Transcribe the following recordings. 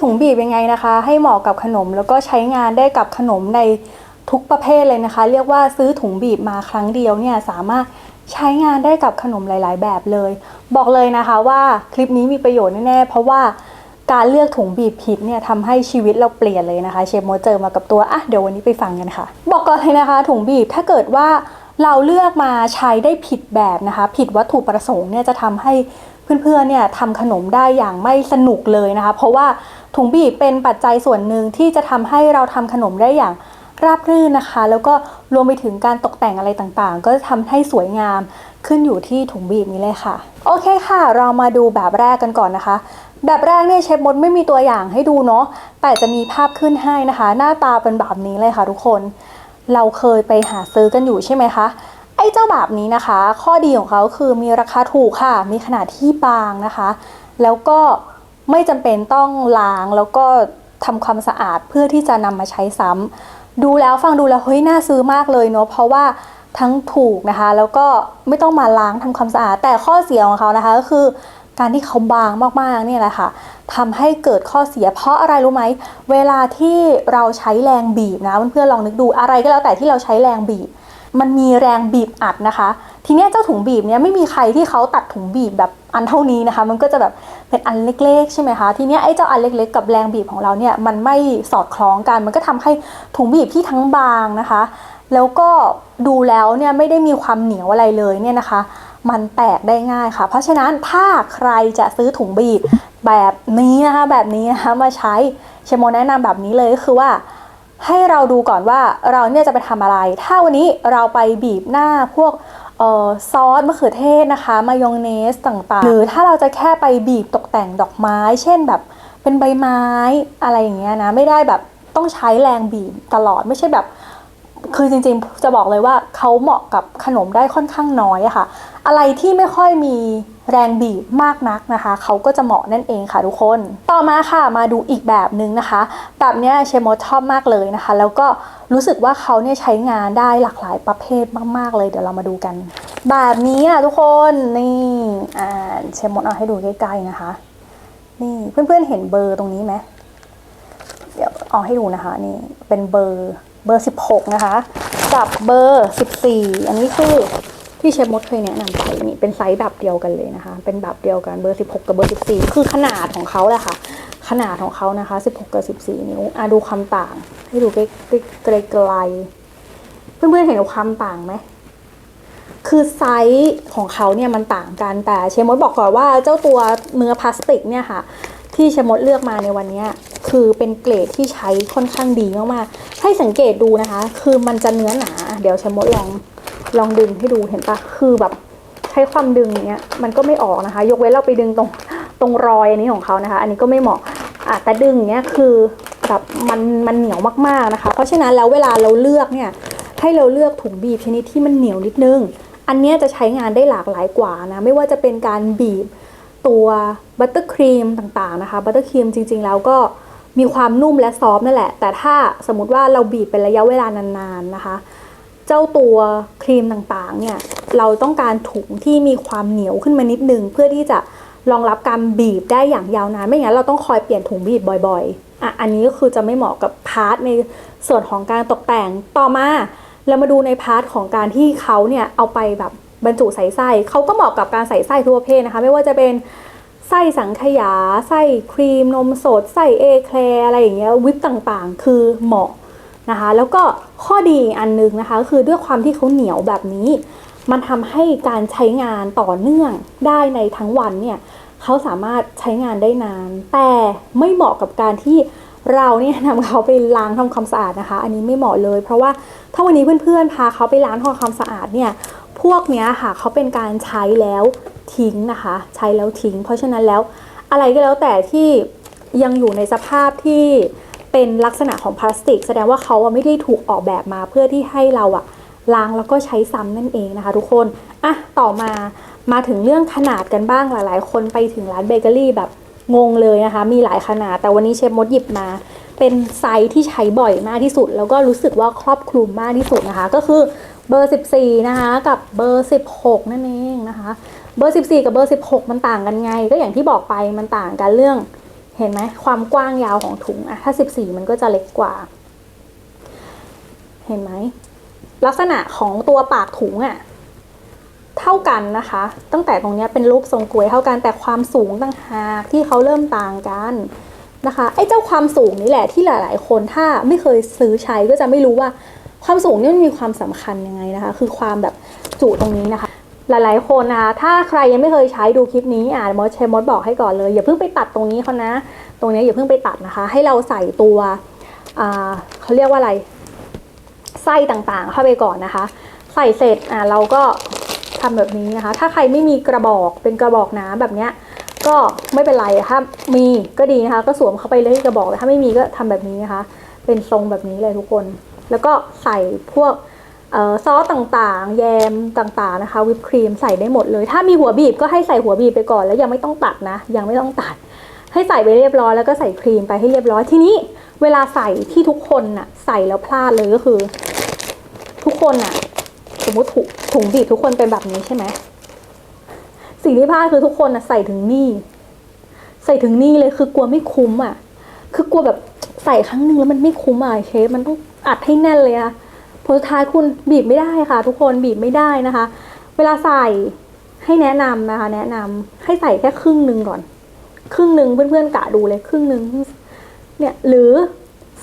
ถุงบีบยังไงนะคะ ให้เหมาะกับขนมแล้วก็ใช้งานได้กับขนมในทุกประเภทเลยนะคะ เรียกว่าซื้อถุงบีบมาครั้งเดียวเนี่ยสามารถใช้งานได้กับขนมหลาย ๆ แบบเลย บอกเลยนะคะว่าคลิปนี้มีประโยชน์แน่ๆเพราะว่าการเลือกถุงบีบผิดเนี่ยทำให้ชีวิตเราเปลี่ยนเลยนะคะ เชฟโมเจอมากับตัวอะเดี๋ยววันนี้ไปฟังกันค่ะ บอกก่อนเลยนะคะ ถุงบีบถ้าเกิดว่าเราเลือกมาใช้ได้ผิดแบบนะคะ ผิดวัตถุประสงค์เนี่ยจะทำให้ เพื่อนๆเนี่ยทำขนมได้อย่างไม่สนุกเลยนะคะ เพราะว่าถุงบีบเป็นปัจจัยส่วนหนึ่งที่จะทำให้เราทำขนมได้อย่างราบรื่นนะคะ แล้วก็รวมไปถึงการตกแต่งอะไรต่างๆ ก็จะทำให้สวยงามขึ้นอยู่ที่ถุงบีบนี้เลยค่ะ โอเคค่ะ เรามาดูแบบแรกกันก่อนนะคะ แบบแรกเนี่ยเชฟมดไม่มีตัวอย่างให้ดูเนาะแต่จะมีภาพขึ้นให้นะคะ หน้าตาเป็นแบบนี้เลยค่ะทุกคน เราเคยไปหาซื้อกันอยู่ใช่ไหมคะ ไอ้เจ้าแบบนี้นะคะ ข้อดีของเขาคือมีราคาถูกค่ะ มีขนาดที่บางนะคะ แล้วก็ไม่จำเป็นต้องล้างแล้วก็ทำความสะอาดเพื่อที่จะนำมาใช้ซ้ำดูแล้วฟังดูแล้วเฮ้ยน่าซื้อมากเลยเนาะเพราะว่าทั้งถูกนะคะ แล้วก็ไม่ต้องมาล้างทำความสะอาด แต่ข้อเสียของเขานะคะก็คือการที่เขาบางมากๆเนี่ยแหละค่ะทำให้เกิดข้อเสีย เพราะอะไรรู้ไหมเวลาที่เราใช้แรงบีบนะเพื่อนๆลองนึกดูอะไรก็แล้วแต่ที่เราใช้แรงบีบ มันมีแรงบีบอัดนะคะ ทีเนี้ยเจ้าถุงบีบเนี้ยไม่มีใครที่เขาตัดถุงบีบแบบอันเท่านี้นะคะ มันก็จะแบบเป็นอันเล็กๆ ใช่ไหมคะ ทีเนี้ยไอ้เจ้าอันเล็กๆ กับแรงบีบของเราเนี่ยมันไม่สอดคล้องกัน มันก็ทำให้ถุงบีบที่ทั้งบางนะคะ แล้วก็ดูแล้วเนี่ยไม่ได้มีความเหนียวอะไรเลยเนี่ยนะคะ มันแตกได้ง่ายค่ะ เพราะฉะนั้นถ้าใครจะซื้อถุงบีบแบบนี้นะคะแบบนี้นะคะมาใช้เชโมแนะนำแบบนี้เลยก็คือว่า ให้เราดูก่อนว่าเราเนี่ยจะไปทำอะไร ถ้าวันนี้เราไปบีบหน้าพวกออซอสมะเขือเทศนะคะ มายองเนสต่างๆ หรือถ้าเราจะแค่ไปบีบตกแต่งดอกไม้ เช่นแบบเป็นใบไม้อะไรอย่างเงี้ยนะ ไม่ได้แบบต้องใช้แรงบีบตลอดไม่ใช่แบบ คือจริงๆจะบอกเลยว่าเขาเหมาะกับขนมได้ค่อนข้างน้อยอะค่ะ อะไรที่ไม่ค่อยมีแรงบีบมากนักนะคะ เขาก็จะเหมาะนั่นเองค่ะทุกคน ต่อมาค่ะมาดูอีกแบบหนึ่งนะคะ แบบเนี้ยเชมโมชอบมากเลยนะคะ แล้วก็รู้สึกว่าเขาเนี่ยใช้งานได้หลากหลายประเภทมาก ๆ เลยเดี๋ยวเรามาดูกัน แบบนี้อะทุกคนนี่อ่าเชมโมเอาให้ดูใกล้ๆนะคะ นี่เพื่อนๆเห็นเบอร์ตรงนี้ไหมเดี๋ยวเอาให้ดูนะคะ นี่เป็นเบอร์ เบอร์ 16 นะคะ กับเบอร์ 14 อันนี้คือที่เชฟมดเคยแนะนำไปนี่เป็นไซส์แบบเดียวกันเลยนะคะ เป็นแบบเดียวกันเบอร์ 16 กับเบอร์ 14 คือขนาดของเขาแหละค่ะ ขนาดของเขานะคะ 16 กับ 14 นิ้วอะดูความต่าง ให้ดูใกล้ๆไกลๆเพื่อนๆเห็นความต่างไหมคือไซส์ของเขาเนี่ยมันต่างกันแต่เชมมดบอกก่อนว่าเจ้าตัวเนื้อพลาสติกเนี่ยค่ะ ที่เชมมดเลือกมาในวันนี้ คือเป็นเกรดที่ใช้ค่อนข้างดีมากๆให้สังเกตดูนะคะ คือมันจะเนื้อหนา เดี๋ยวชมมดลองลองดึงให้ดูเห็นปะคือแบบใช้ความดึงเนี้ยมันก็ไม่ออกนะคะ ยกเว้นเราไปดึงตรงตรงรอยอันนี้ของเขานะคะ อันนี้ก็ไม่เหมาะอะแต่ดึงเนี้ยคือแบบมันมันเหนียวมากๆนะคะ เพราะฉะนั้นแล้วเวลาเราเลือกเนี่ยให้เราเลือกถุงบีบชนิดที่มันเหนียวนิดนึง อันเนี้ยจะใช้งานได้หลากหลายกว่านะไม่ว่าจะเป็นการบีบตัวบัตเตอร์ครีมต่างๆนะคะบัตเตอร์ครีมจริงๆแล้วก็ มีความนุ่มและซอฟนั่นแหละ แต่ถ้าสมมติว่าเราบีบเป็นระยะเวลานานๆนะคะ เจ้าตัวครีมต่างๆเนี่ยเราต้องการถุงที่มีความเหนียวขึ้นมานิดนึง เพื่อที่จะรองรับการบีบได้อย่างยาวนานไม่งั้นเราต้องคอยเปลี่ยนถุงบีบบ่อยๆอะอันนี้ก็คือจะไม่เหมาะกับพาร์ทในส่วนของการตกแต่งต่อมาเรามาดูในพาร์ทของการที่เขาเนี่ยเอาไปแบบบรรจุใส่ไส้เขาก็เหมาะกับการใส่ไส้ทั่วประเภทนะคะ ไม่ว่าจะเป็น ไส้สังขยา ไส้ครีมนมสด ไส้เอแคลอะไรอย่างเงี้ยวิปต่างๆ คือเหมาะนะคะ แล้วก็ข้อดีอีกอันนึงนะคะก็คือด้วยความที่เขาเหนียวแบบนี้ มันทำให้การใช้งานต่อเนื่องได้ในทั้งวันเนี่ยเขาสามารถใช้งานได้นาน แต่ไม่เหมาะกับการที่เราเนี่ยนำเขาไปล้างทำความสะอาดนะคะ อันนี้ไม่เหมาะเลย เพราะว่าถ้าวันนี้เพื่อนๆพาเขาไปล้างทำความสะอาดเนี่ยพวกเนี้ยค่ะเขาเป็นการใช้แล้ว ทิ้งนะคะ ใช้แล้วทิ้ง เพราะฉะนั้นแล้วอะไรก็แล้วแต่ที่ยังอยู่ในสภาพที่เป็นลักษณะของพลาสติก แสดงว่าเขาไม่ได้ถูกออกแบบมาเพื่อที่ให้เราอะล้างแล้วก็ใช้ซ้ำนั่นเองนะคะทุกคนอะต่อมามาถึงเรื่องขนาดกันบ้างหลายๆ คนไปถึงร้านเบเกอรี่แบบงงเลยนะคะ มีหลายขนาด แต่วันนี้เชฟมดหยิบมา เป็นไซส์ที่ใช้บ่อยมากที่สุด แล้วก็รู้สึกว่าครอบคลุมมากที่สุดนะคะ ก็คือเบอร์ 14 นะคะ กับเบอร์ 16 นั่นเองนะคะ เบอร์ 14 กับเบอร์ 16 มันต่างกันไง ก็อย่างที่บอกไปมันต่างกันเรื่อง เห็นไหมความกว้างยาวของถุงอะถ้า 14 มันก็จะเล็กกว่า เห็นไหมลักษณะของตัวปากถุงอะเท่ากันนะคะ ตั้งแต่ตรงนี้เป็นรูปทรงกลวยเท่ากันแต่ความสูงต่างหากที่เขาเริ่มต่างกันนะคะไอ้เจ้าความสูงนี่แหละที่หลาย ๆ คนถ้าไม่เคยซื้อใช้ก็จะไม่รู้ว่าความสูงนี่มันมีความสำคัญยังไงนะคะ คือความแบบจุตรงนี้นะคะ หลายๆ คนนะคะ ถ้าใครยังไม่เคยใช้ดูคลิปนี้อ่านมดเชมดบอกให้ก่อนเลย อย่าเพิ่งไปตัดตรงนี้เขานะ ตรงนี้อย่าเพิ่งไปตัดนะคะ ให้เราใส่ตัวอ่าเขาเรียกว่าอะไร ไส้ต่างๆ เข้าไปก่อนนะคะ ใส่เสร็จอ่าเราก็ทำแบบนี้นะคะ ถ้าใครไม่มีกระบอกเป็นกระบอกน้ำแบบเนี้ย ก็ไม่เป็นไรถ้ามีก็ดีนะคะ ก็สวมเข้าไปเลยที่กระบอก ถ้าไม่มีก็ทำแบบนี้นะคะ เป็นทรงแบบนี้เลยทุกคน แล้วก็ใส่พวก ซอสต่างๆ แยมต่างๆนะคะ วิปครีมใส่ได้หมดเลย ถ้ามีหัวบีบก็ให้ใส่หัวบีบไปก่อนแล้วยังไม่ต้องตัดนะ ยังไม่ต้องตัด ให้ใส่ไปเรียบร้อยแล้วก็ใส่ครีมไปให้เรียบร้อยทีนี้ เวลาใส่ที่ทุกคนน่ะใส่แล้วพลาดเลยก็คือ ทุกคนน่ะ สมมติถุงถุงบีบทุกคนเป็นแบบนี้ใช่ไหมสิ่งที่พลาดคือทุกคนน่ะใส่ถึงนี่ ใส่ถึงนี่เลยคือกลัวไม่คุ้มอะ คือกลัวแบบใส่ครั้งหนึ่งแล้วมันไม่คุ้มอะเชฟมันต้องอัดให้แน่นเลยอะ ผลสุดท้ายคุณบีบไม่ได้ค่ะ ทุกคนบีบไม่ได้นะคะ เวลาใส่ให้แนะนำนะคะ แนะนำให้ใส่แค่ครึ่งหนึ่งก่อน ครึ่งหนึ่งเพื่อนๆกะดูเลยครึ่งหนึ่งเนี่ยหรือ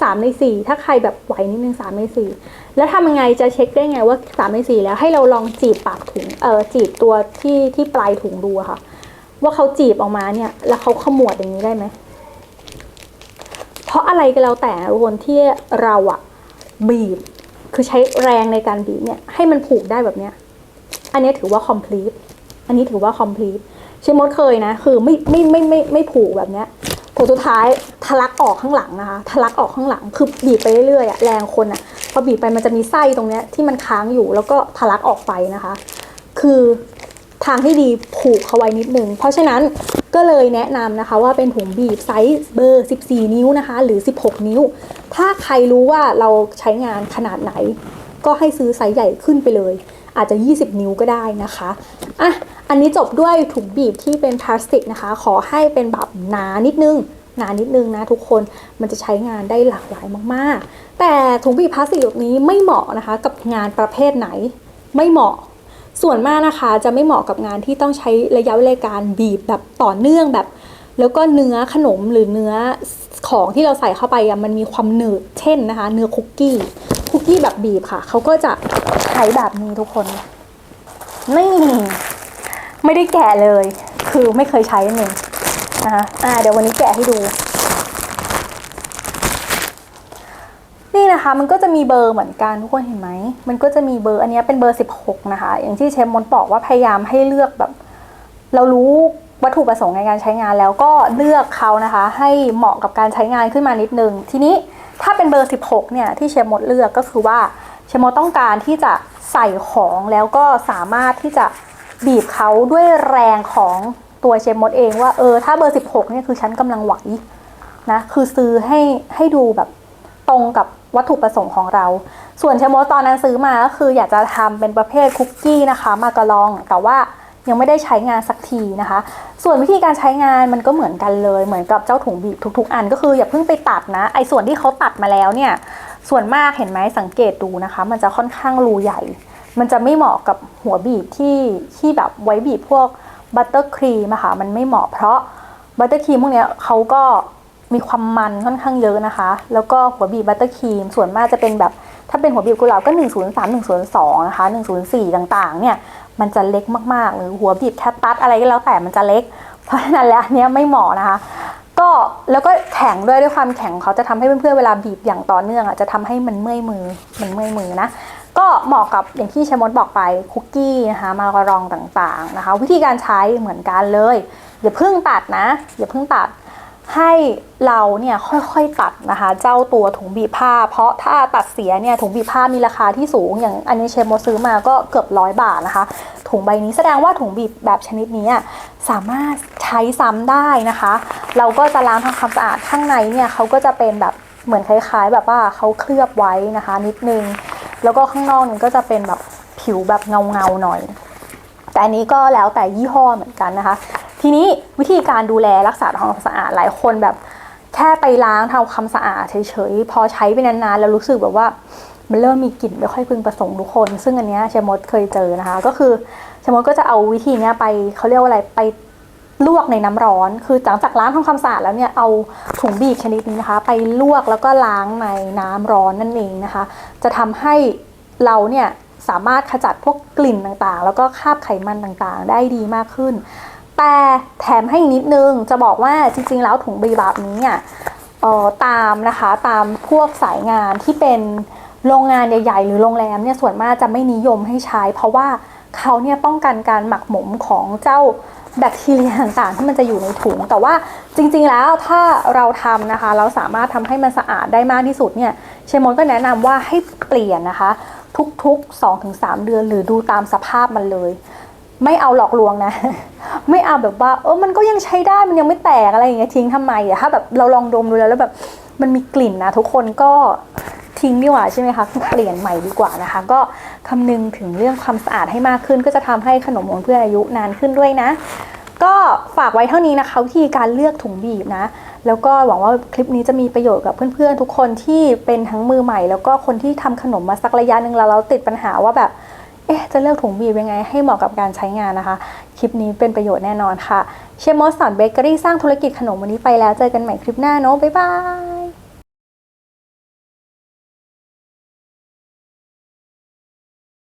สามในสี่ถ้าใครแบบไหวนิดนึงสามในสี่แล้วทำยังไงจะเช็คได้ไงว่าสามในสี่แล้วให้เราลองจีบปากถุงเออจีบตัวที่ที่ปลายถุงดูค่ะ ว่าเขาจีบออกมาเนี่ย แล้วเขาขมวดอย่างนี้ได้ไหมเพราะอะไรก็แล้วแต่ทุกคนที่เราอะบีบ คือใช้แรงในการบีบเนี่ยให้มันผูกได้แบบเนี้ย อันนี้ถือว่า complete อันนี้ถือว่า complete เชมมดเคยนะ คือไม่ไม่ไม่ไม่ไม่ผูกแบบเนี้ยผลสุดท้ายทะลักออกข้างหลังนะคะทะลักออกข้างหลังคือบีบไปเรื่อยๆอะแรงคนอะพอบีบไปมันจะมีไส้ตรงเนี้ยที่มันค้างอยู่แล้วก็ทะลักออกไปนะคะ คือ ทางที่ดีผูกเขาไว้นิดนึง เพราะฉะนั้นก็เลยแนะนำนะคะว่าเป็นถุงบีบไซส์เบอร์ 14 นิ้วนะคะ หรือ 16 นิ้ว ถ้าใครรู้ว่าเราใช้งานขนาดไหน ก็ให้ซื้อไซส์ใหญ่ขึ้นไปเลย อาจจะ 20 นิ้วก็ได้นะคะอะอันนี้จบด้วยถุงบีบที่เป็นพลาสติกนะคะ ขอให้เป็นแบบหนานิดนึงหนานิดนึงนะทุกคนมันจะใช้งานได้หลากหลายมาก ๆ แต่ถุงบีบพลาสติกแบบนี้ไม่เหมาะนะคะ กับงานประเภทไหนไม่เหมาะ ส่วนมากนะคะจะไม่เหมาะกับงานที่ต้องใช้ระยะเวลาการบีบแบบต่อเนื่องแบบ แล้วก็เนื้อขนมหรือเนื้อของที่เราใส่เข้าไปมันมีความหนืดเช่นนะคะ เนื้อคุกกี้คุกกี้แบบบีบค่ะเขาก็จะใช้แบบนี้ทุกคนนี่ไม่ได้แกะเลย คือไม่เคยใช้นั่นเองนะคะอ่าเดี๋ยววันนี้แกะให้ดู นะคะมันก็จะมีเบอร์เหมือนกันทุกคนเห็นไหมมันก็จะมีเบอร์อันนี้เป็นเบอร์ 16 นะคะ อย่างที่เชฟมนบอกว่าพยายามให้เลือกแบบ เรารู้วัตถุประสงค์ในการใช้งานแล้วก็เลือกเขานะคะ ให้เหมาะกับการใช้งานขึ้นมานิดนึง ทีนี้ถ้าเป็นเบอร์ 16 เนี่ยที่เชฟมดเลือกก็คือว่าเชฟมดต้องการที่จะใส่ของแล้วก็สามารถที่จะบีบเขาด้วยแรงของตัวเชฟมดเองว่าเออถ้าเบอร์ 16 เนี่ยคือฉันกำลังไหวนะคือซื้อให้ให้ดูแบบ ตรงกับวัตถุประสงค์ของเรา ส่วนเชมโมตอนนั้นซื้อมาก็คืออยากจะทำเป็นประเภทคุกกี้นะคะมาการอง แต่ว่ายังไม่ได้ใช้งานสักทีนะคะ ส่วนวิธีการใช้งานมันก็เหมือนกันเลย เหมือนกับเจ้าถุงบีบทุก ๆ อันก็คืออย่าเพิ่งไปตัดนะ ไอ้ส่วนที่เขาตัดมาแล้วเนี่ย ส่วนมากเห็นไหมสังเกตดูนะคะ มันจะค่อนข้างรูใหญ่ มันจะไม่เหมาะกับหัวบีบที่ที่แบบไว้บีบพวกบัตเตอร์ครีมอะค่ะ มันไม่เหมาะเพราะบัตเตอร์ครีมพวกเนี้ยเขาก็ มีความมันค่อนข้างเยอะนะคะ แล้วก็หัวบีบบัตเตอร์ครีมส่วนมากจะเป็นแบบถ้าเป็นหัวบีบกุหลาบก็ 103 102นะคะ104 ต่างๆ เนี่ย มันจะเล็กมากๆ หรือหัวบีบแคตตัสอะไรก็แล้วแต่มันจะเล็ก เพราะฉะนั้นแล้วอันเนี้ยไม่เหมาะนะคะ ก็แล้วก็แข็งด้วยด้วยความแข็งเขาจะทำให้เพื่อนๆเวลาบีบอย่างต่อเนื่องอะจะทำให้มันเมื่อยมือมันเมื่อยมือนะก็เหมาะกับอย่างที่ชมดบอกไปคุกกี้นะคะมาการองต่างๆนะคะ วิธีการใช้เหมือนกันเลยอย่าเพิ่งตัดนะอย่าเพิ่งตัด ให้เราเนี่ยค่อยๆตัดนะคะ เจ้าตัวถุงบีบผ้า เพราะถ้าตัดเสียเนี่ยถุงบีบผ้ามีราคาที่สูง อย่างอันนี้เชฟโมซื้อมาก็เกือบร้อยบาทนะคะ ถุงใบนี้แสดงว่าถุงบีบแบบชนิดนี้สามารถใช้ซ้ำได้นะคะ เราก็จะล้างทำความสะอาดข้างในเนี่ยเขาก็จะเป็นแบบเหมือนคล้าย ๆ แบบว่าเขาเคลือบไว้นะคะ นิดนึง แล้วก็ข้างนอกนี่ก็จะเป็นแบบผิวแบบเงาๆหน่อย แต่อันนี้ก็แล้วแต่ยี่ห้อเหมือนกันนะคะ ทีนี้วิธีการดูแลรักษาทำความสะอาดหลายคนแบบ แค่ไปล้างทำความสะอาดเฉยๆพอใช้ไปนานๆแล้วรู้สึกแบบว่ามันเริ่มมีกลิ่นไม่ค่อยพึงประสงค์ทุกคน ซึ่งอันเนี้ยเชมดเคยเจอนะคะ ก็คือเชมดก็จะเอาวิธีเนี้ยไปเขาเรียกว่าอะไรไปลวกในน้ำร้อน คือหลังจากล้างทำความสะอาดแล้วเนี่ย เอาถุงบีบชนิดนี้นะคะ ไปลวกแล้วก็ล้างในน้ำร้อนนั่นเองนะคะ จะทำให้เราเนี่ยสามารถขจัดพวกกลิ่นต่างๆ แล้วก็คราบไขมันต่างๆ ได้ดีมากขึ้น แต่แถมให้อีกนิดนึงจะบอกว่าจริงๆ แล้วถุงบีบแบบนี้เนี่ยตามนะคะตามพวกสายงานที่เป็นโรงงานใหญ่ๆ หรือโรงแรมเนี่ยส่วนมากจะไม่นิยมให้ใช้ เพราะว่าเขาเนี่ยป้องกันการหมักหมมของเจ้าแบคทีเรียต่างๆ ที่มันจะอยู่ในถุง แต่ว่าจริงๆแล้วถ้าเราทำนะคะ เราสามารถทำให้มันสะอาดได้มากที่สุดเนี่ยเชมอนก็แนะนำว่าให้เปลี่ยนนะคะ ทุกๆ 2-3 เดือนหรือดูตามสภาพมันเลย ไม่เอาหลอกลวงนะ ไม่เอาแบบว่าเออมันก็ยังใช้ได้มันยังไม่แตกอะไรอย่างเงี้ยทิ้งทำไมอะถ้าแบบเราลองดมดูแล้วแล้วแบบมันมีกลิ่นนะทุกคนก็ทิ้งดีกว่าใช่ไหมคะเปลี่ยนใหม่ดีกว่านะคะ ก็คำนึงถึงเรื่องความสะอาดให้มากขึ้น ก็จะทำให้ขนมของเพื่อนอายุนานขึ้นด้วยนะ ก็ฝากไว้เท่านี้นะคะวิธีการเลือกถุงบีบนะ แล้วก็หวังว่าคลิปนี้จะมีประโยชน์กับเพื่อนๆ ทุกคนที่เป็นทั้งมือใหม่ แล้วก็คนที่ทำขนมมาสักระยะหนึ่งแล้วเราติดปัญหาว่าแบบ เอ๊ะจะเลือกถุงบีบยังไงให้เหมาะกับการใช้งานนะคะ คลิปนี้เป็นประโยชน์แน่นอนค่ะ เชมอสสันเบเกอรี่สร้างธุรกิจขนมวันนี้ไปแล้ว เจอกันใหม่คลิปหน้าเนาะบ๊ายบาย